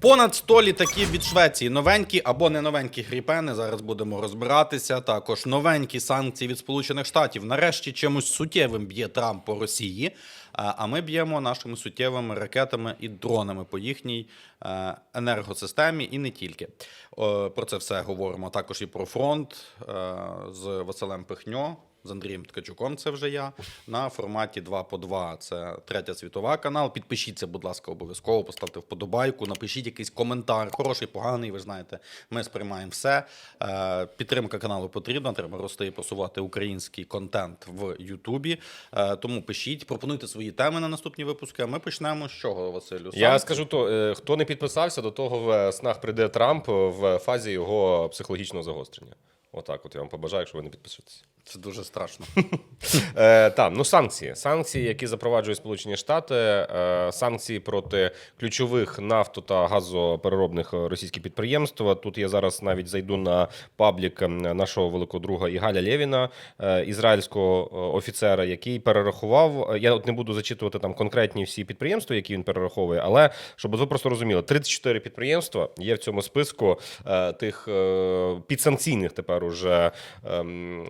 Понад 100 літаків від Швеції, новенькі або не новенькі гріпени. Зараз будемо розбиратися. Також новенькі санкції від Сполучених Штатів. Нарешті чимось суттєвим б'є Трамп по Росії. А а ми б'ємо нашими суттєвими ракетами і дронами по їхній е, енергосистемі, і не тільки. Про це все говоримо також і про фронт е, з Василем Пихньо. З Андрієм Ткачуком, це вже я на форматі 2 по 2. Це третя світова канал. Підпишіться, будь ласка, обов'язково, поставте вподобайку, напишіть якийсь коментар, хороший, поганий. Ви ж знаєте, ми сприймаємо все. Е, підтримка каналу потрібна. Треба рости і просувати український контент в Ютубі. Е, тому пишіть, пропонуйте свої теми на наступні випуски. А ми почнемо з чого, Василю? Я Сам? скажу то, е, хто не підписався, до того в снах прийде Трамп в фазі його психологічного загострення. Отак, от я вам побажаю, якщо ви не підпишетеся. Це дуже страшно. Е, там, ну санкції. Санкції, які запроваджують Сполучені Штати, е, санкції проти ключових нафто та газопереробних російських підприємств. Тут я зараз навіть зайду на паблік ем, нашого великого друга Ігаля Лєвіна, е, ізраїльського е, офіцера, який перерахував. е, Я от не буду зачитувати там конкретні всі підприємства, які він перераховує, але щоб ви просто розуміли, 34 підприємства є в цьому списку е, тих е, підсанкційних тепер уже ем, е,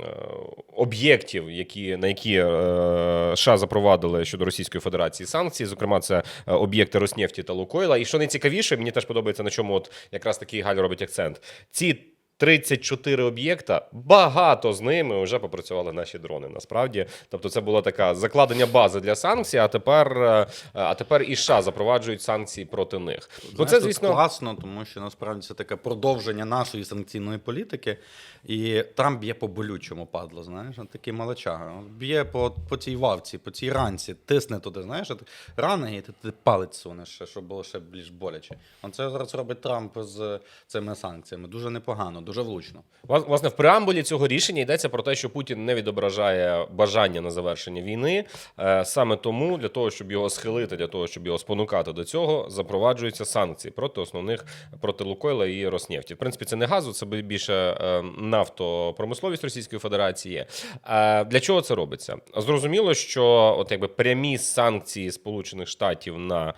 об'єктів, які на які е, США запровадили щодо Російської Федерації санкції. Зокрема, це е, об'єкти Роснефті та Лукойла. І що найцікавіше, мені теж подобається на чому от якраз такий Галь робить акцент. Ці 34 об'єкта, багато з ними вже попрацювали наші дрони. Насправді, тобто, це була така закладення бази для санкцій. А тепер, е, а тепер і США запроваджують санкції проти них. Ну Знаєш, це тут звісно класно, тому що насправді це таке продовження нашої санкційної політики. І Трамп б'є по болючому падло, знаєш, такий малачага. Б'є по, по цій вавці, по цій ранці, тисне туди, знаєш, рани, і ти, ти палець сунеш, щоб було ще більш боляче. Оце зараз робить Трамп з цими санкціями. Дуже непогано, дуже влучно. Власне, в преамбулі цього рішення йдеться про те, що Путін не відображає бажання на завершення війни. Е, Саме тому, для того, щоб його схилити, для того, щоб його спонукати до цього, запроваджуються санкції проти основних проти Лукойла і Роснефті. В принципі, це не газу, це більше е, нафтопромисловість Російської Федерації. Е, Для чого це робиться? Зрозуміло, що от якби прямі санкції Сполучених Штатів на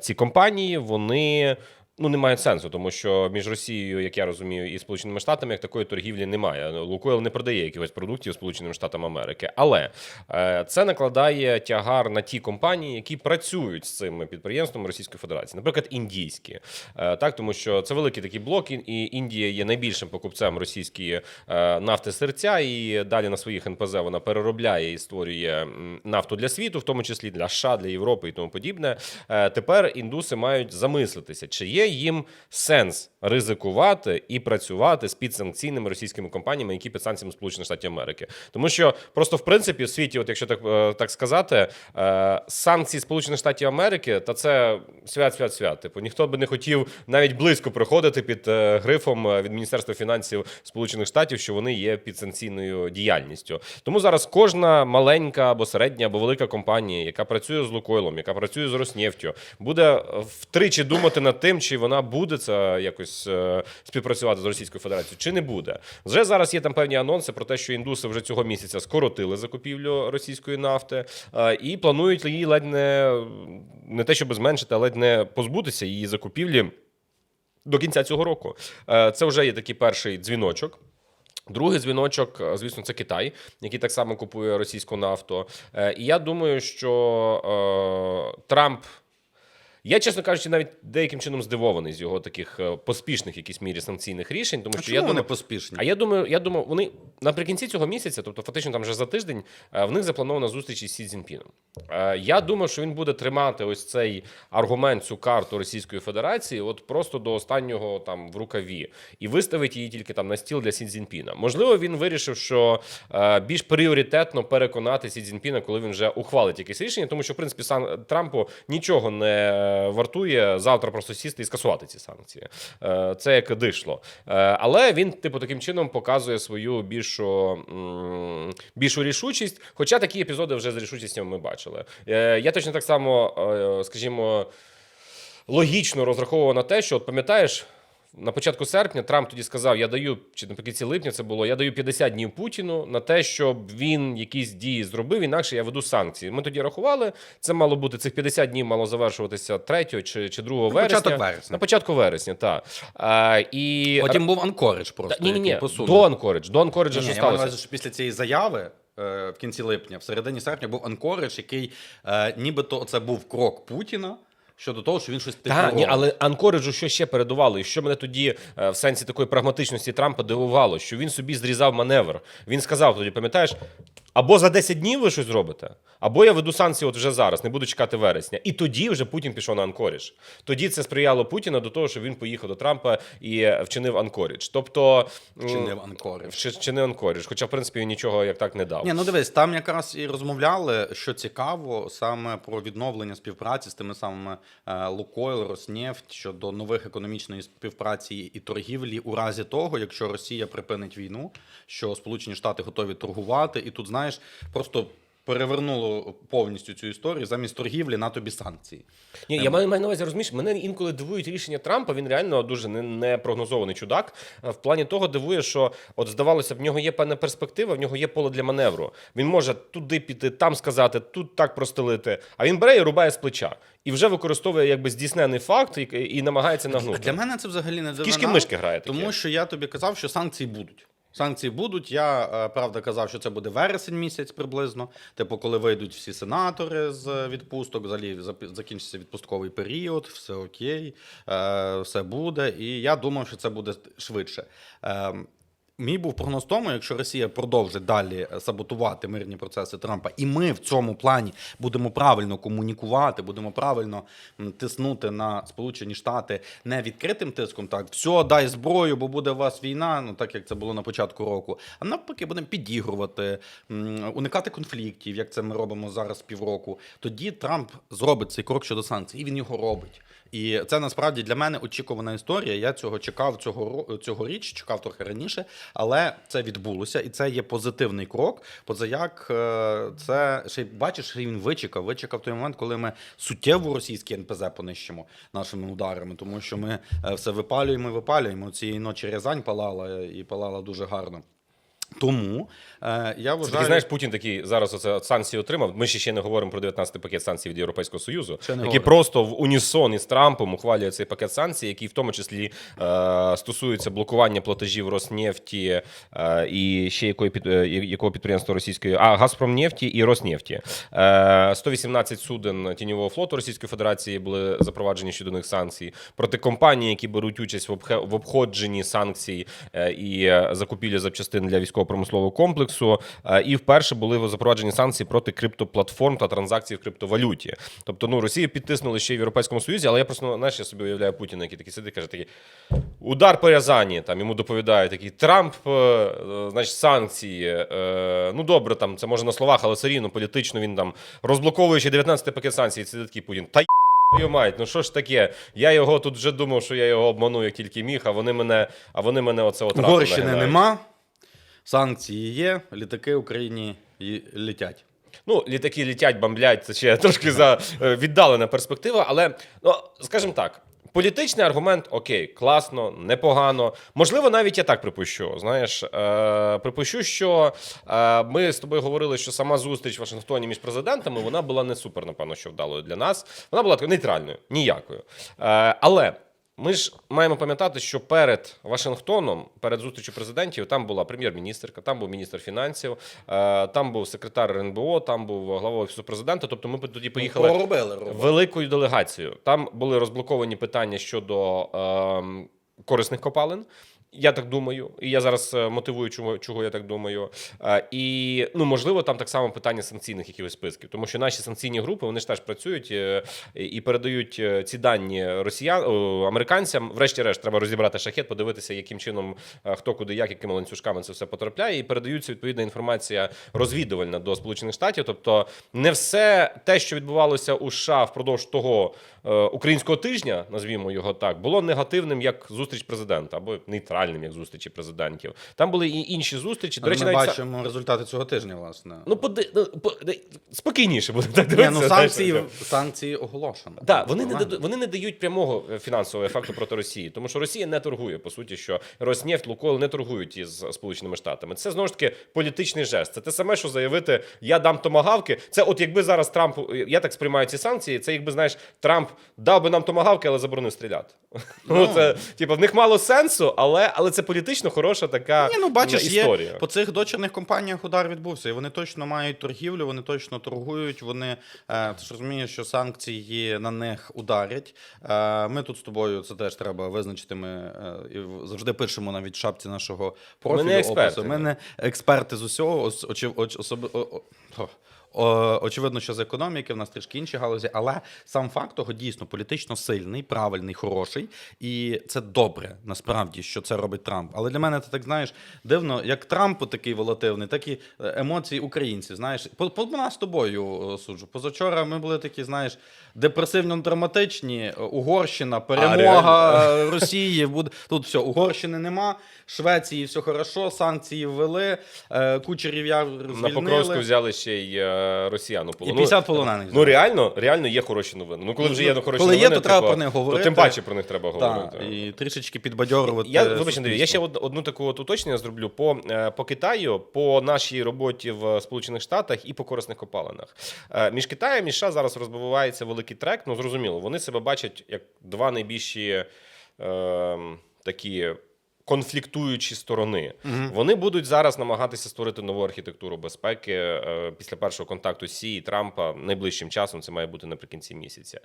ці компанії вони. Ну, не мають сенсу, тому що між Росією, як я розумію, і Сполученими Штатами як такої торгівлі немає. Лукойл не продає якихось продуктів Сполученим Штатам Америки. Але е, це накладає тягар на ті компанії, які працюють з цими підприємствами Російської Федерації, наприклад, індійські. Е, так, тому що це великий такий блок, і- Індія є найбільшим покупцем російської е, нафти серця, і далі на своїх НПЗ вона переробляє і створює нафту для світу, в тому числі для США, для Європи і тому подібне. Тепер індуси мають замислитися, чи є їм сенс ризикувати і працювати з підсанкційними російськими компаніями, які під санкціями Сполучених Штатів Америки. Тому що просто в принципі в світі, от якщо так, е, так сказати, е, санкції Сполучених Штатів Америки, та це свят, свят, свят. Типу ніхто би не хотів навіть близько приходити під е, грифом від Міністерства фінансів Сполучених Штатів, що вони є підсанкційною діяльністю. Тому зараз кожна маленька або середня або велика компанія, яка працює з Лукойлом, яка працює з Роснефтю, буде втричі думати над тим, чи вона буде це якось е, співпрацювати з Російською Федерацією, чи не буде. Вже зараз є там певні анонси про те, що індуси вже цього місяця скоротили закупівлю російської нафти е, і планують її ледь не, не те, щоб зменшити, а ледь не позбутися її закупівлі до кінця цього року. Е, Це вже є такий перший дзвіночок. Другий дзвіночок, звісно, це Китай, який так само купує російську нафту. І я думаю, що Трамп. Я, чесно кажучи, навіть деяким чином здивований з його таких е, поспішних якісь мірі санкційних рішень, тому А що чому я вони думаю, поспішні? а я думаю, я думаю, вони наприкінці цього місяця, тобто фактично там вже за тиждень, е, в них запланована зустріч із Сі Цзіньпіном. Е, Я думаю, що він буде тримати ось цей аргумент, цю карту Російської Федерації, от просто до останнього там в рукаві, і виставить її тільки там на стіл для Сі Цзіньпіна. Можливо, він вирішив, що більш пріоритетно переконати Сі Цзіньпіна, коли він вже ухвалить якесь рішення, тому що в принципі сам Трампу нічого не вартує завтра просто сісти і скасувати ці санкції. Е, Це як дишло. Е, Але він, типу, таким чином показує свою більшу, більшу рішучість. Хоча такі епізоди вже з рішучістю ми бачили. Е, Я точно так само, скажімо, логічно розраховував на те, що от пам'ятаєш. На початку серпня Трамп тоді сказав: я даю чи наприкінці липня це було. Я даю 50 днів Путіну на те, щоб він якісь дії зробив, інакше я веду санкції. Ми тоді рахували. Це мало бути цих 50 днів, мало завершуватися 3 чи, чи 2 вересня. початок вересня. На початку вересня, так. А, і Потім був Анкоридж просто. ні, ні, ні, до Анкоридж. До Анкориджа що ні, я маю сталося? що після цієї заяви е, в кінці липня, в середині серпня, був Анкоридж, який е, нібито це був крок Путіна щодо того, що він щось типу Так, ні, але Анкориджу що ще передувало, і що мене тоді е, в сенсі такої прагматичності Трампа дивувало, що він собі зрізав маневр. Він сказав тоді, пам'ятаєш, або за 10 днів ви щось зробите, або я веду санкції от вже зараз, не буду чекати вересня. І тоді вже Путін пішов на Анкоридж. Тоді це сприяло Путіна до того, що він поїхав до Трампа і е, вчинив Анкоридж. Тобто Вчинив Анкоридж. вчи- вчинив Анкоридж, хоча в принципі він нічого як так не дав. Ні, ну дивись, там якраз і розмовляли, що цікаво, саме про відновлення співпраці з тими самими е, Лукойл, Роснефть щодо нових економічної співпраці і торгівлі у разі того, якщо Росія припинить війну, що Сполучені Штати готові торгувати, і тут знаєш, просто перевернуло повністю цю історію замість торгівлі на тобі санкції. Ні, я маю, маю на увазі, розумієш, мене інколи дивують рішення Трампа. Він реально дуже не- непрогнозований чудак. Е, В плані того дивує, що от здавалося, в нього є певна перспектива, в нього є поле для маневру. Він може туди піти, там сказати, тут так простелити. А він бере і рубає з плеча. І вже використовує якби здійснений факт і, і намагається А нагнути. для мене це взагалі не дивина. Кішки-мишки грає таке. Тому що я тобі казав, що санкції будуть. Санкції будуть. Я е, правда казав, що це буде вересень місяць приблизно. Типу, коли вийдуть всі сенатори з відпусток, взагалі закінчиться відпустковий період, все окей, е, все буде. І я думав, що це буде швидше. Е, Мій був прогноз тому, якщо Росія продовжить далі саботувати мирні процеси Трампа, і ми в цьому плані будемо правильно комунікувати, будемо правильно тиснути на Сполучені Штати не відкритим тиском, так все, дай зброю, бо буде у вас війна, ну так як це було на початку року. А навпаки, будемо підігрувати, уникати конфліктів, як це ми робимо зараз півроку. Тоді Трамп зробить цей крок щодо санкцій, і він його робить. І це насправді для мене очікувана історія. Я цього чекав цього ро- цьогоріч, чекав трохи раніше, але це відбулося, і це є позитивний крок. Позаяк е, це ще бачиш, він вичекав. Вичекав той момент, коли ми суттєво російський НПЗ понищимо нашими ударами, тому що ми е, все випалюємо і випалюємо. Цієї ночі Рязань палала і палала дуже гарно. Тому е, я Це вважаю, такий, знаєш, Путін такий зараз оце санкції отримав. Ми ще ще не говоримо про 19-й пакет санкцій від Європейського Союзу, який говоримо. просто в унісон із Трампом ухвалює цей пакет санкцій, який в тому числі е, стосується блокування платежів Роснефті е, і ще якої під, е, якого підприємства російської, а Газпромнефті і Роснефті. Е, 118 суден тіньового флоту Російської Федерації були запроваджені щодо них санкцій проти компаній, які беруть участь в обходженні санкцій е, і е, закупівлі запчастин для військово-промислового комплексу. Е, І вперше були запроваджені санкції проти криптоплатформ та транзакцій в криптовалюті. Тобто, ну Росію підтиснули ще й в Європейському Союзі, але я просто ну, знаєш, я собі уявляю Путіна, який такий сидить, каже, такий удар по Рязані. Там йому доповідають такий Трамп, е, значить, санкції. Е, ну добре, там це може на словах, але все рівно політично він там розблоковує ще 19-й пакет санкцій. Сидить такий Путін. Та мать, ну що ж таке? Я його тут вже думав, що я його обману, як тільки міг, а вони мене, а вони мене оце от раптом Угорщини нема, санкції є, літаки Україні літять. Ну, літаки літять, бомблять, це ще трошки за е, віддалена перспектива, але ну, скажімо так. Політичний аргумент окей, класно, непогано. Можливо, навіть я так припущу. Знаєш, е, припущу, що е, ми з тобою говорили, що сама зустріч в Вашингтоні між президентами вона була не супер, напевно, що вдалою для нас. Вона була нейтральною, ніякою. Е, але ми ж маємо пам'ятати, що перед Вашингтоном, перед зустрічю президентів, там була прем'єр-міністерка, там був міністр фінансів, е, там був секретар РНБО, там був глава офісу президента. Тобто, ми тоді поїхали робили, робили. великою делегацією. Там були розблоковані питання щодо е, корисних копалин. Я так думаю, і я зараз е, мотивую, чого, чого я так думаю. Е, і ну можливо, там так само питання санкційних якихось списків, тому що наші санкційні групи вони ж теж працюють е, і передають ці дані росіян американцям. Врешті-решт, треба розібрати шахет, подивитися, яким чином хто куди, як, якими ланцюжками це все потрапляє, і передаються відповідна інформація розвідувальна до Сполучених Штатів. Тобто, не все те, що відбувалося у США впродовж того українського тижня, назвімо його так, було негативним як зустріч президента або нейтральним. Загальним, як зустрічі президентів. Там були і інші зустрічі. До речі, ми навіть бачимо результати цього тижня, власне. ну поди... ну, по... спокійніше буде так Ні, ну санкції, санкції оголошено. Так, вони не вони не дають прямого е, фінансового ефекту проти Росії, тому що Росія не торгує по суті, що Роснефть, Лукойл не торгують із Сполученими Штатами. Це знову ж таки політичний жест. Це те саме, що заявити Я дам томагавки. Це от якби зараз Трамп, я так сприймаю ці санкції. Це якби знаєш, Трамп дав би нам томагавки, але заборонив стріляти. Ну це типу, в них мало сенсу, але але це політично хороша така Ні, ну бачиш, е, є історія. по цих дочірних компаніях удар відбувся, і вони точно мають торгівлю, вони точно торгують. Вони е, ти ж розумієш, що санкції на них ударять. Е, ми тут з тобою це теж треба визначити. Ми е, і завжди пишемо навіть в шапці нашого профілю. не експерти, опису. Ми не експерти з усього. Ос, очі, оч, особи, о, о, о. О, очевидно, що з економіки в нас трішки інші галузі, але сам факт того дійсно політично сильний, правильний, хороший, і це добре насправді, що це робить Трамп. Але для мене це так знаєш дивно, як Трамп такий волативний, так і е, емоції українців. Знаєш, по, по нас з тобою е, суджу. Позавчора ми були такі, знаєш, депресивно-драматичні. е, Угорщина, перемога е, Росії. Буде тут все, Угорщини нема. Швеції все хорошо, санкції ввели, кучерів я На. Покровську взяли ще й росіян у полон. І 50 полонених Ну реально, реально є хороші новини. Ну коли вже є хороші Коли є, то треба типу, про них говорити. То тим паче про них треба говорити. і трішечки підбадьорувати. Я вибач, Андрій, я ще одну таку от уточнення зроблю по, е, по Китаю, по нашій роботі в Сполучених Штатах і по корисних копалинах. Е, Між Китаєм і США зараз розбивається великий трек. Ну зрозуміло, вони себе бачать як два найбільші е, такі. Конфліктуючі сторони, вони будуть зараз намагатися створити нову архітектуру безпеки е, після першого контакту Сі і Трампа найближчим часом. Це має бути наприкінці місяця.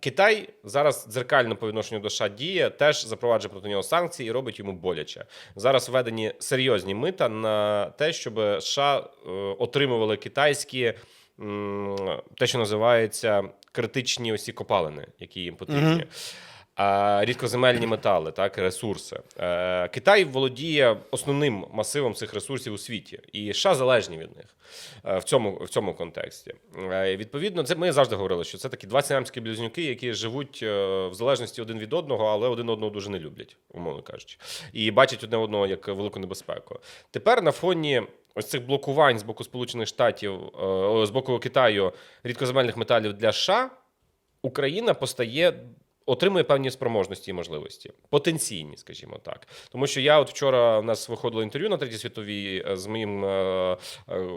Китай зараз дзеркально по відношенню до США діє, теж запроваджує проти нього санкції і робить йому боляче. Зараз введені серйозні мита на те, щоб США е, отримували китайські. Те, що називається критичні осі копалини, які їм потрібні. А рідкоземельні метали, так, ресурси. Е, Китай володіє основним масивом цих ресурсів у світі, і США залежні від них е, в цьому, в цьому контексті. Е, Відповідно, це ми завжди говорили, що це такі два сіамські близнюки, які живуть в залежності один від одного, але один одного дуже не люблять, умовно кажучи, і бачать одне одного як велику небезпеку. Тепер на фоні. Ось цих блокувань з боку Сполучених Штатів, з боку Китаю рідкоземельних металів для США, Україна постає. Отримує певні спроможності і можливості, потенційні, скажімо так. Тому що я от вчора у нас виходило інтерв'ю на третій світовій е, з моїм е, е,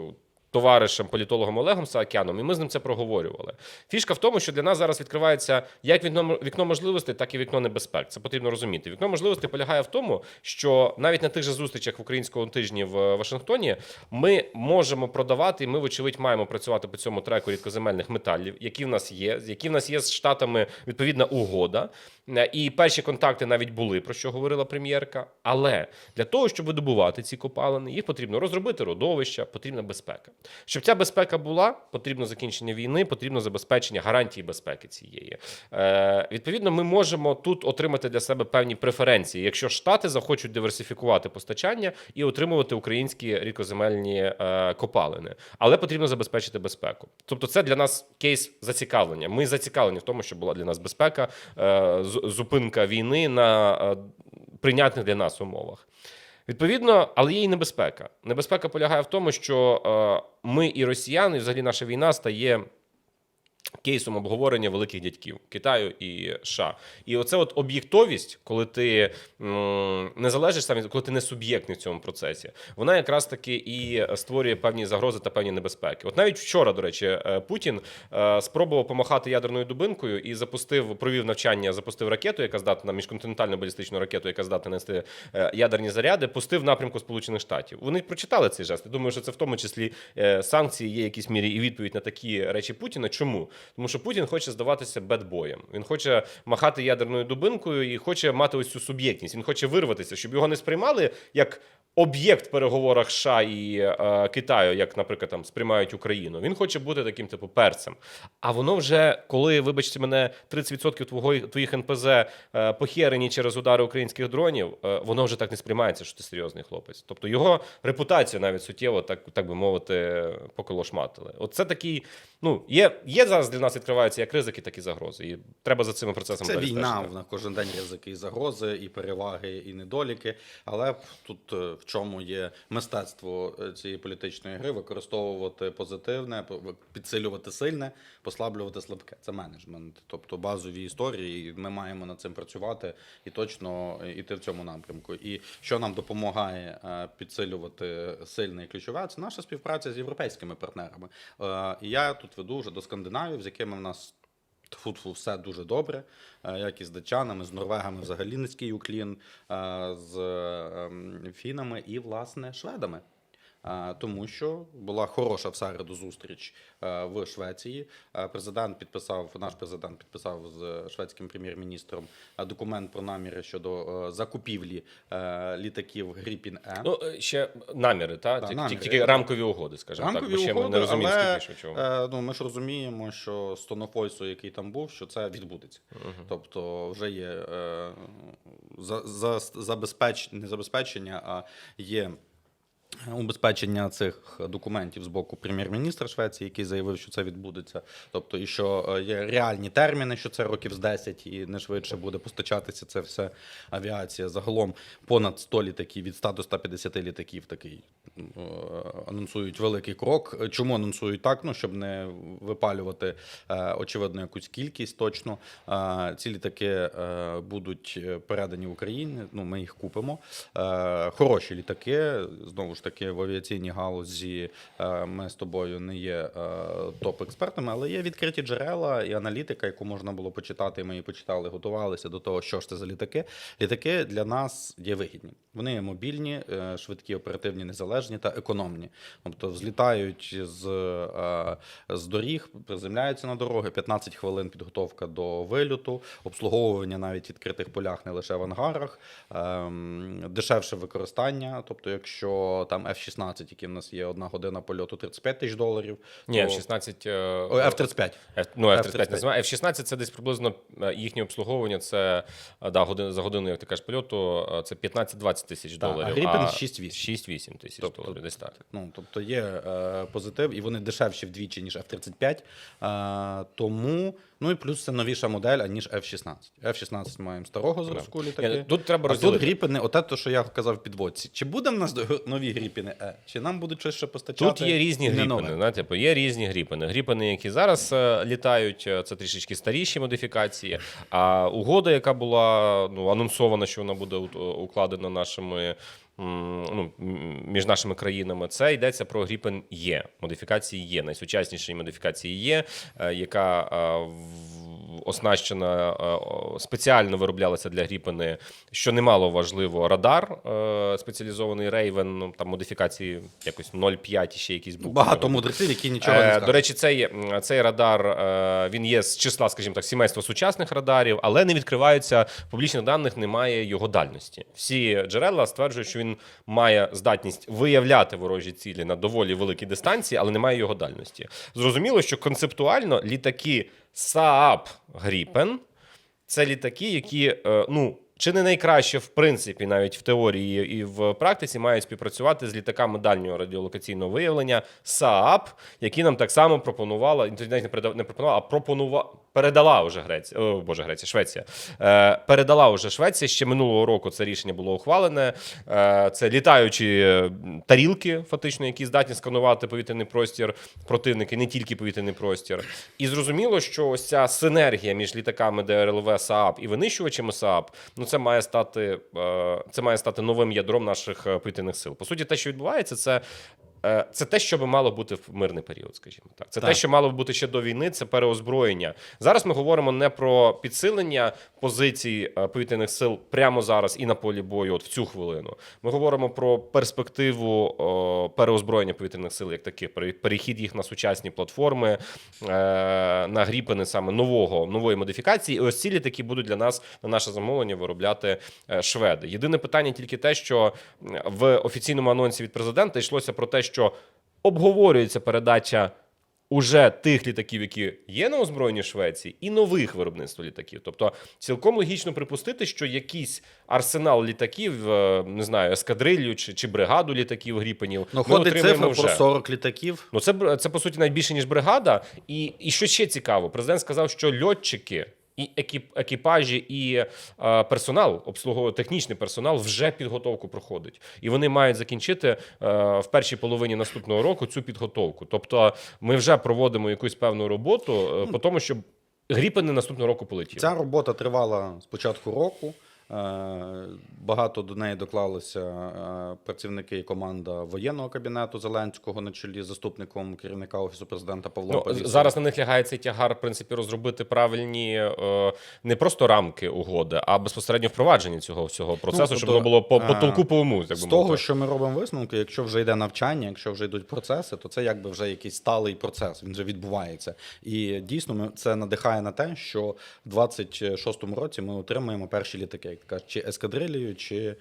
товаришем, політологом Олегом Саакяном, і ми з ним це проговорювали. Фішка в тому, що для нас зараз відкривається як вікно, вікно можливостей, так і вікно небезпек. Це потрібно розуміти. Вікно можливостей полягає в тому, що навіть на тих же зустрічах в українському тижні в Вашингтоні ми можемо продавати, і ми, вочевидь, маємо працювати по цьому треку рідкоземельних металів, які в нас є, які в нас є з штатами відповідна угода. І перші контакти навіть були, про що говорила прем'єрка. Але для того, щоб видобувати ці копалини, їх потрібно розробити родовища, потрібна безпека. Щоб ця безпека була, потрібно закінчення війни, потрібно забезпечення гарантії безпеки цієї. Е, відповідно, ми можемо тут отримати для себе певні преференції, якщо штати захочуть диверсифікувати постачання і отримувати українські рідкоземельні е, копалини, але потрібно забезпечити безпеку. Тобто, це для нас кейс зацікавлення. Ми зацікавлені в тому, щоб була для нас безпека, е, зупинка війни на е, прийнятних для нас умовах. Відповідно, але є і небезпека. Небезпека полягає в тому, що е, ми і росіяни, і взагалі наша війна стає кейсом обговорення великих дядьків Китаю і США. І оце от об'єктовість, коли ти не залежиш сам, коли ти не суб'єктний в цьому процесі, вона якраз таки і створює певні загрози та певні небезпеки. От навіть вчора, до речі, е, Путін е, спробував помахати ядерною дубинкою і запустив, провів навчання, запустив ракету, яка здатна міжконтинентальну балістичну ракету, яка здатна нести е, ядерні заряди, пустив напрямку Сполучених Штатів. Вони прочитали цей жест. Я думаю, що це в тому числі санкції є в якійсь мірі і відповідь на такі речі Путіна. Чому? Тому що Путін хоче здаватися бедбоєм. Він хоче махати ядерною дубинкою і хоче мати ось цю суб'єктність. Він хоче вирватися, щоб його не сприймали як. Об'єкт переговорах США і е, Китаю, як, наприклад, там сприймають Україну, він хоче бути таким типу перцем. А воно вже, коли, вибачте мене, 30% твого твоїх НПЗ е, похерені через удари українських дронів, е, воно вже так не сприймається, що ти серйозний хлопець. Тобто його репутацію навіть суттєво, так, так би мовити, поколошматили. От це такий. Ну, є, є зараз для нас відкриваються як ризики, так і загрози. І треба за цими процесами Це далі війна, стежити. вона кожен день ризики і загрози, і переваги, і недоліки. Але тут е, в чому є мистецтво е, цієї політичної гри використовувати позитивне, по- підсилювати сильне, послаблювати слабке. Це менеджмент, тобто базові історії. і Ми маємо над цим працювати і точно йти в цьому напрямку. І що нам допомагає е, підсилювати сильне і ключове, це наша співпраця з європейськими партнерами. Е, І я тут веду вже до Скандинавії, з якими в нас Тфу-тфу, все дуже добре, е, як і з датчанами, з норвегами взагалі низький уклін, е, з ем, фінами і, власне, шведами. Тому що була хороша в середу зустріч е, в Швеції. Е, Президент підписав, наш президент підписав з шведським прем'єр-міністром е, документ про наміри щодо закупівлі літаків Гріпін Е. Ну, е, ще наміри, та? Да, Тільки, наміри. тільки рамкові угоди, скажімо так. Рамкові Бо ще ми не розуміємо, але, скільки що чого. Ну, ми ж розуміємо, що з Тонофойсу, який там був, що це відбудеться. Тобто вже є за, за, забезпеч, не забезпечення, а є. Убезпечення цих документів з боку прем'єр-міністра Швеції, який заявив, що це відбудеться. Тобто, і що е, є реальні терміни, що це років з 10 і не швидше буде постачатися це все авіація. Загалом понад 100 літаків, від 100 до 150 літаків такий е, анонсують великий крок. Чому анонсують так? Ну, щоб не випалювати е, очевидно якусь кількість точно. Ці літаки будуть передані Україні. Ну, ми їх купимо. Хороші літаки. Знову ж таки, в авіаційній галузі е, ми з тобою не є е, топ-експертами, але є відкриті джерела і аналітика, яку можна було почитати. Ми її почитали, готувалися до того, що ж це за літаки. Літаки для нас є вигідні. Вони є мобільні, е, швидкі, оперативні, незалежні та економні. Тобто взлітають з, з доріг, приземляються на дороги, 15 хвилин підготовка до вильоту, обслуговування навіть відкритих полях, не лише в ангарах, ем, дешевше використання. Тобто, якщо там F-16, який в нас є одна година польоту 35 тисяч доларів, Ні, то... F-16... е, Ой, F-35. Ну, F-35 F-35. називає. F-16 це десь приблизно е, їхнє обслуговування. Це е, да, годин, за годину, як ти кажеш, польоту, е, це 15-20 тисяч а доларів. Gripen а 6-8. 6-8 тисяч Тобто- доларів, десь так. Ну, тобто є е, позитив, і вони дешевші вдвічі, ніж F-35. Е, тому, ну і плюс це новіша модель, аніж F-16. F-16 маємо старого зразку літаки. Тут треба а тут розділити. гріпини, оте, то, що я казав в підводці. Чи буде в нас нові гріпини Е? Чи нам будуть щось ще постачати? Тут є різні гріпини. Да, типу, є різні гріпини. Гріпини, які зараз е, літають, е, це трішечки старіші модифікації. А угода, яка була ну, анонсована, що вона буде у- укладена нашими. м, Ну, м, між нашими країнами це йдеться про Гріпен Є. Модифікації є. Найсучасніші модифікації є, е, яка е, в- оснащена е, спеціально вироблялася для Гріпени, що немало важливо, радар е, спеціалізований Raven, ну там модифікації якось 0,5 і ще якісь букви. Багато мудреців, які нічого не Е, скажуть. До речі, цей, цей радар він є з числа, скажімо так, сімейства сучасних радарів, але не відкриваються публічних даних, немає його дальності. Всі джерела стверджують, що він має здатність виявляти ворожі цілі на доволі великій дистанції, але немає його дальності. Зрозуміло, що концептуально літаки Saab Gripen це літаки, які е, ну. Чи не найкраще, в принципі, навіть в теорії і в практиці мають співпрацювати з літаками дальнього радіолокаційного виявлення Saab, які нам так само пропонувала, навіть не пропонувала, а пропонувала, передала вже Греція, о, Боже, Греція, Швеція. Е, передала вже Швеція. Ще минулого року це рішення було ухвалене. Е, це літаючі е, тарілки, фактично, які здатні сканувати повітряний простір противники, не тільки повітряний простір. І зрозуміло, що ось ця синергія між літаками ДРЛВ СААП і винищувачами СААП, ну це має стати е, це має стати новим ядром наших е, повітряних сил. По суті, те, що відбувається, це. Е, Це те, що би мало бути в мирний період, скажімо так. Це те, що мало б бути ще до війни, це переозброєння. Зараз ми говоримо не про підсилення позицій е, повітряних сил прямо зараз і на полі бою, от в цю хвилину. Ми говоримо про перспективу о, переозброєння повітряних сил, як таких, пере- перехід їх на сучасні платформи, е, на гріпини саме нового нової модифікації. І ось ці літаки будуть для нас на наше замовлення виробляти е, шведи. Єдине питання тільки те, що в офіційному анонсі від президента йшлося про те, що обговорюється передача. уже тих літаків, які є на озброєнні Швеції, і нових виробництв літаків. Тобто, цілком логічно припустити, що якийсь арсенал літаків, е, не знаю, ескадрилью чи, чи бригаду літаків Гріпенів, Ну, ми ходить цифра вже. про 40 літаків. Ну, це, це по суті навіть більше, ніж бригада. І, і що ще цікаво, президент сказав, що льотчики. І екіп, екіпажі, і е, персонал, обслуговує технічний персонал вже підготовку проходить. І вони мають закінчити е, в першій половині наступного року цю підготовку. Тобто ми вже проводимо якусь певну роботу е, по тому, щоб гріпини наступного року полетіли. Ця робота тривала з початку року. Е, Багато до неї доклалися е, працівники і команда воєнного кабінету Зеленського на чолі з заступником керівника офісу президента Павлом Ну, зараз на них лягає цей тягар, в принципі, розробити правильні е, не просто рамки угоди, а безпосередньо впровадження цього всього процесу, щоб тобто, воно було по, по е, толку по уму. Так З би того, що ми робимо висновки, якщо вже йде навчання, якщо вже йдуть процеси, то це якби вже якийсь сталий процес. Він вже відбувається. І дійсно ми це надихає на те, що в 26-му році ми отримаємо перші літаки, як ти чи ескадрилію, чи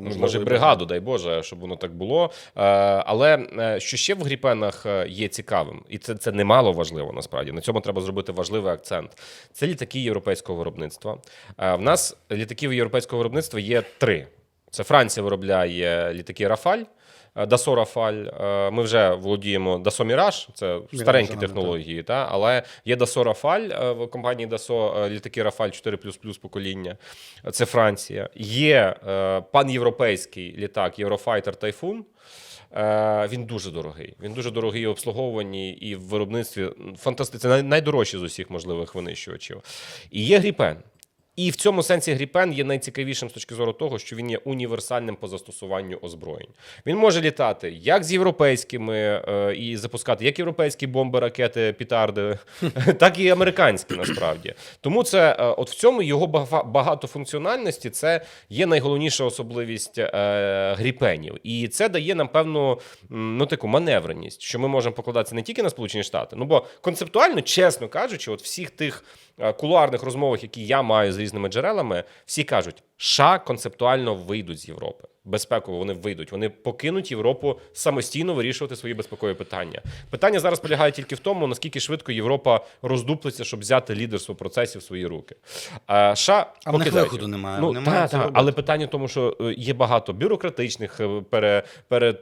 можливо, Може, бригаду, дай Боже, щоб воно так було. Е, але е, що ще в гріпенах е, є цікавим, і це, це немало важливо насправді. На цьому треба зробити важливий акцент. Це літаки європейського виробництва. В нас літаків європейського виробництва є три: це Франція виробляє літаки Рафаль. Е, Dassault Рафаль. Е, Ми вже володіємо Dassault Mirage, це старенькі технології, та? але є Dassault Рафаль е, в компанії Dassault, літаки Рафаль 4 покоління. Це Франція. Є панєвропейський літак Eurofighter Typhoon. Е, Він дуже дорогий. Він дуже дорогий і в обслуговуванні і в виробництві. Фантастичний. Це найдорожчий з усіх можливих винищувачів. І є Гріпен. І в цьому сенсі Гріпен є найцікавішим з точки зору того, що він є універсальним по застосуванню озброєнь. Він може літати як з європейськими е, і запускати як європейські бомби, ракети, пітарди, так і американські насправді. Тому це е, от в цьому його бага- багатофункціональності це є найголовніша особливість е, гріпенів. І це дає нам певну ну, таку маневреність, що ми можемо покладатися не тільки на Сполучені Штати, ну бо концептуально, чесно кажучи, от всіх тих е, кулуарних розмовах, які я маю з різними джерелами, всі кажуть, США концептуально вийдуть з Європи. Безпеково вони вийдуть. Вони покинуть Європу самостійно вирішувати свої безпекові питання. Питання зараз полягає тільки в тому, наскільки швидко Європа роздуплиться, щоб взяти лідерство процесів в свої руки. А, США А в них виходу немає, Ну, вони та, та, але питання в тому, що е, є багато бюрократичних е, пере, пере,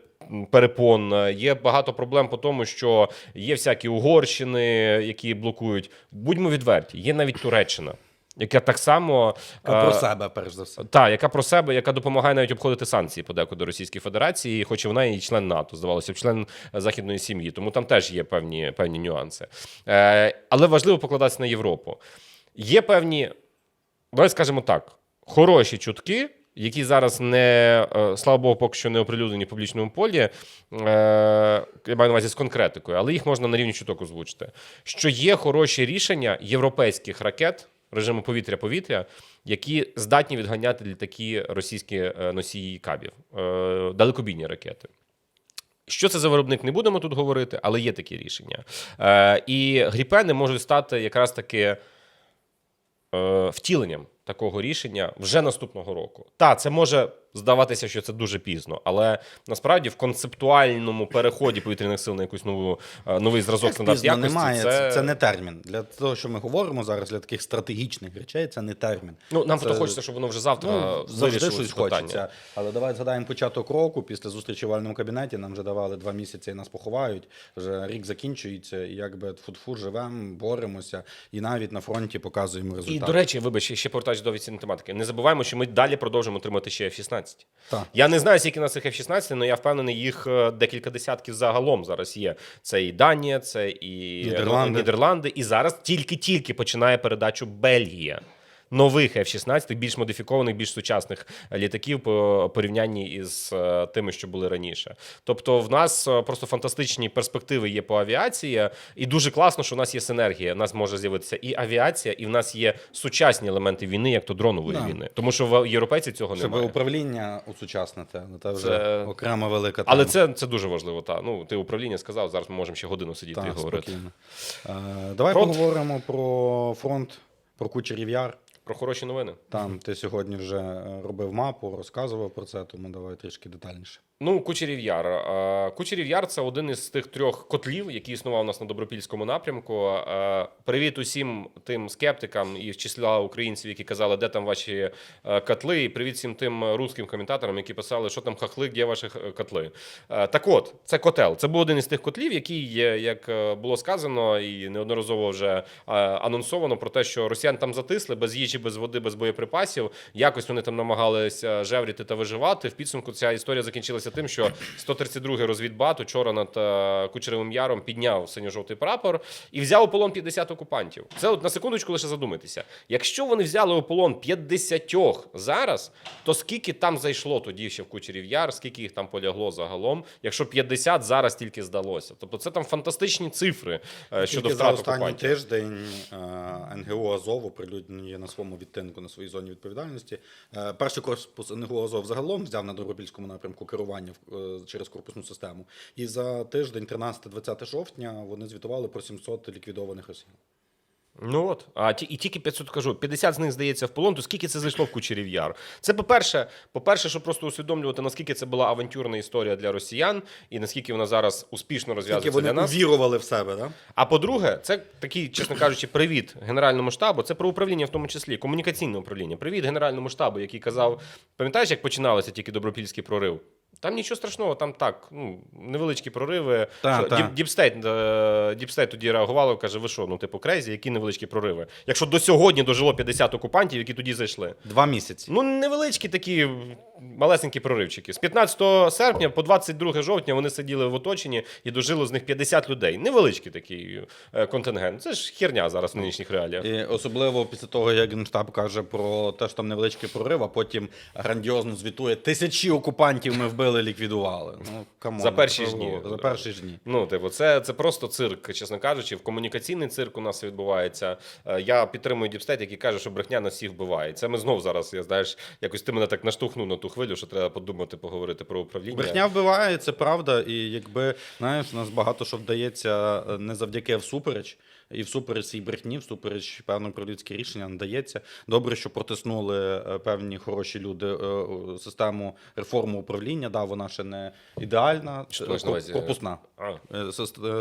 перепон, е, є багато проблем по тому, що є всякі Угорщини, які блокують. Будьмо відверті, є навіть Туреччина. Яка так само Про е, себе, перш за все. та, яка про себе, яка допомагає навіть обходити санкції подекуди Російської Федерації, хоч і вона і член НАТО, здавалося, член західної сім'ї. Тому там теж є певні, певні нюанси. Е, але важливо покладатися на Європу. Є певні, давай скажемо так, хороші чутки. Які зараз не е, слава Богу, поки що не оприлюднені в публічному полі, я маю на увазі з конкретикою, але їх можна на рівні чуток озвучити. Що є хороші рішення європейських ракет режиму повітря-повітря, які здатні відганяти літаки російські е, носії кабів, е, далекобійні ракети. Що це за виробник, не будемо тут говорити, але є такі рішення. Е, і гріпени можуть стати якраз таки втіленням такого рішення вже наступного року. Та це може здаватися, що це дуже пізно, але насправді в концептуальному переході повітряних сил на якусь нову е, новий зразок стандарт якості. немає, це... це... це не термін. Для того, що ми говоримо зараз, для таких стратегічних речей, це не термін. Ну нам Це- хочеться, щоб воно вже завтра Ну, завжди щось питання. хочеться. Але давай згадаємо початок року. Після зустрічі в вальному кабінеті нам вже давали два місяці і нас поховають. Вже рік закінчується, і якби фу живемо, боремося, і навіть на фронті показуємо результати. І до речі, вибач, ще повертаючись до офіційної тематики. Не забуваємо, що ми далі продовжуємо отримати ще F-16. Так. Я не знаю, скільки на цих F-16, але я впевнений, їх е, декілька десятків загалом зараз є. Це і Данія, це і Нідерланди. ну, Нідерланди. І зараз тільки-тільки починає передачу Бельгія. Нових F-16, більш модифікованих, більш сучасних літаків по порівнянні із е, тими, що були раніше. Тобто, в нас е, просто фантастичні перспективи є по авіації, і дуже класно, що в нас є синергія. У нас може з'явитися і авіація, і в нас є сучасні елементи війни, як то дронової Да. війни. Тому що в європейці цього Щоб немає. управління усучаснити, ну, це вже Це- окрема велика Але це, це дуже важливо. Та ну ти управління сказав. Зараз ми можемо ще годину сидіти і говорити. спокійно. Е, давай Фронт? поговоримо про фронт, про кучерів яр. Про хороші новини. Там ти сьогодні вже е, робив мапу, розказував про це, тому давай трішки детальніше. Ну, Кучерів Яр. Е, Кучерів це один із тих трьох котлів, які існував у нас на добропільському напрямку. Е, Привіт усім тим скептикам і з числа українців, які казали, де там ваші е, котли. І привіт всім тим русським коментаторам, які писали, що там хахли, де ваші котли. Так от, це котел. Це був один із тих котлів, який, як було сказано, і неодноразово вже анонсовано про те, що росіян там затисли без їжі, без води, без боєприпасів. Якось вони там намагалися жевріти та виживати. В підсумку ця історія закінчилася тим, що 132-й розвідбат учора над е, Кучеревим Яром підняв синьо-жовтий прапор і взяв у полон 50 окупантів. Це от на секундочку лише задумайтеся. Якщо вони взяли у полон 50 зараз, то скільки там зайшло тоді ще в Кучерів Яр, скільки їх там полягло загалом, якщо 50 зараз тільки здалося. Тобто це там фантастичні цифри е, щодо Тільки за втрат останній окупантів. тиждень е, НГО Азов оприлюднює на своєму відтинку на своїй зоні відповідальності. Перший корпус НГО Азов загалом взяв на Добропільському напрямку керування в- е, через корпусну систему. І за тиждень, 13-20 жовтня, вони звітували про 700 ліквідованих росіян. Ну от, а ті, і тільки 500 кажу, 50 з них здається в полон, то скільки це зайшло в Кучерів Яр? Це по-перше, по-перше, щоб просто усвідомлювати, наскільки це була авантюрна історія для росіян, і наскільки вона зараз успішно розв'язується вони для нас. увірували в себе, да? А по-друге, це такий, чесно кажучи, привіт Генеральному штабу. Це про управління, в тому числі комунікаційне управління. Привіт Генеральному штабу, який казав: пам'ятаєш, як починалося тільки добропільський прорив? Там нічого страшного, там так, ну, невеличкі прориви. Та, та. Діп- Діпстейт, е, Діпстейт тоді реагувало, каже: ви що, ну, типу, крейзі, які невеличкі прориви? Якщо до сьогодні дожило 50 окупантів, які тоді зайшли. Два місяці. Ну, невеличкі такі малесенькі проривчики. З 15 серпня по 22 жовтня вони сиділи в оточенні і дожило з них 50 людей. Невеличкий такий е, контингент. Це ж херня зараз в нинішніх реаліях. І особливо після того, як Генштаб каже про те, що там невеличкий прорив, а потім грандіозно звітує тисячі окупантів ми вбили, ліквідували. Ну, камон, За перші ж дні. За перші ж дні. Ну, типу, це, це просто цирк, чесно кажучи. В комунікаційний цирк у нас відбувається. Е, Я підтримую Діпстейт, який каже, що брехня на всіх вбиває. Це ми знов зараз, я знаєш, якось ти мене так наштовхнув на ту хвилю, що треба подумати, поговорити про управління. Брехня вбиває, це правда. І якби знаєш, у нас багато що вдається е, не завдяки всупереч. І всупереч цій брехні, всупереч певно пролюдське рішення не дається. Добре, що протиснули е, певні хороші люди е, систему реформи управління. Да, вона ще не ідеальна, Що е,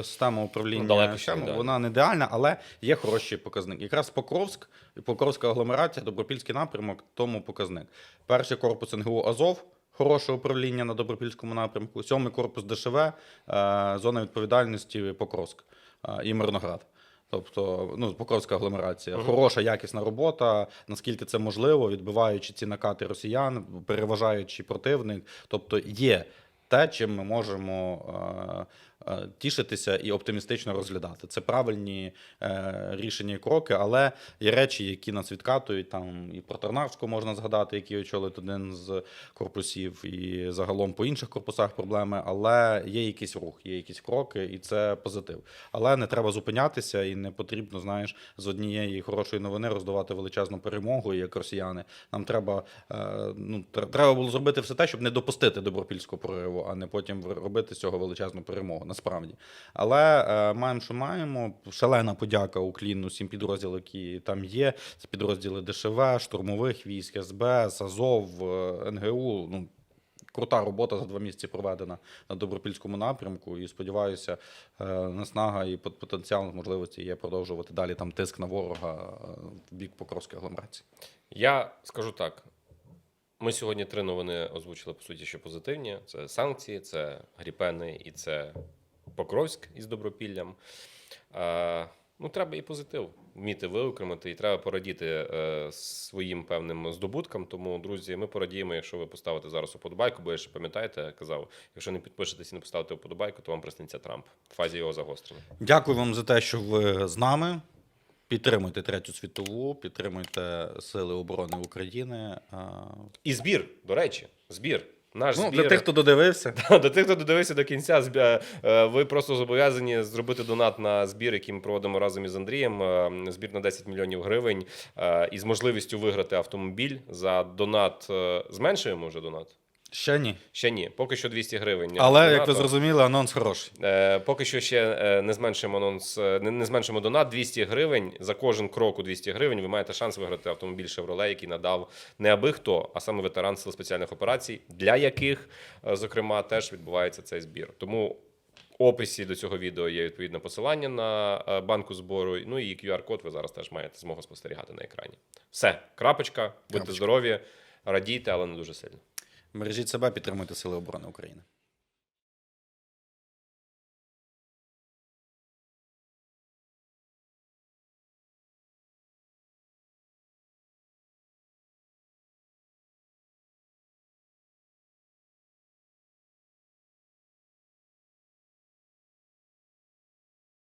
Система управління Ну, далеко ще не вона не ідеальна, але є хороші показники. Якраз Покровськ Покровська агломерація, Добропільський напрямок, тому показник. Перший корпус НГУ Азов. Хороше управління на Добропільському напрямку, сьомий корпус ДШВ, зона відповідальності Покровськ і Мирноград. Тобто, ну, Покровська агломерація. Хороша, якісна робота, наскільки це можливо, відбиваючи ці накати росіян, переважаючи противник. Тобто є те, чим ми можемо е, тішитися і оптимістично розглядати. Це правильні е, рішення і кроки, але є речі, які нас відкатують. Там і про Тарнавську можна згадати, який очолить один з корпусів, і загалом по інших корпусах проблеми. Але є якийсь рух, є якісь кроки, і це позитив. Але не треба зупинятися, і не потрібно, знаєш, з однієї хорошої новини роздавати величезну перемогу, як росіяни. Нам треба, е, ну, треба було зробити все те, щоб не допустити добропільського прориву, а не потім робити з цього величезну перемогу. Насправді. Але е, маємо, що маємо. Шалена подяка Укліну всім підрозділам, які там є. Це підрозділи ДШВ, штурмових військ, СБ, САЗОВ, е, НГУ. Ну, Крута робота за два місяці проведена на добропільському напрямку, і сподіваюся, е, наснага і пот- потенціал можливості є продовжувати далі там тиск на ворога е, в бік Покровської агломерації. Я скажу так. Ми сьогодні три новини озвучили, по суті, що позитивні: це санкції, це гріпени і це Покровськ із Добропіллям. Ну, треба і позитив вміти виокремити, і треба порадіти е, своїм певним здобуткам. Тому, друзі, ми порадіємо, якщо ви поставите зараз уподобайку, бо я ще пам'ятаєте, я казав, якщо не підпишетесь і не поставите уподобайку, то вам присниться Трамп в фазі його загострення. Дякую вам за те, що ви з нами. Підтримуйте третю світову, підтримуйте Сили оборони України. І збір, до речі, збір. Наш Ну, збір. для тих, хто додивився. До тих, хто додивився до кінця, е, ви просто зобов'язані зробити донат на збір, який ми проводимо разом із Андрієм. Е, Збір на 10 мільйонів гривень е, із можливістю виграти автомобіль за донат. Зменшуємо вже донат. Ще ні. Ще ні, поки що 200 гривень. Але, як ви зрозуміли, анонс хороший. Е, Поки що ще е, не зменшимо анонс, е, не, не зменшимо донат 200 гривень. За кожен крок у 200 гривень ви маєте шанс виграти автомобіль Chevrolet, який надав не аби хто, а саме ветеран сил спеціальних операцій, для яких, е, зокрема, теж відбувається цей збір. Тому в описі до цього відео є відповідне посилання на е, банку збору. Ну і QR-код ви зараз теж маєте змогу спостерігати на екрані. Все, крапочка, будьте здорові, радійте, але не дуже сильно. Бережіть себе, підтримуйте Сили оборони України.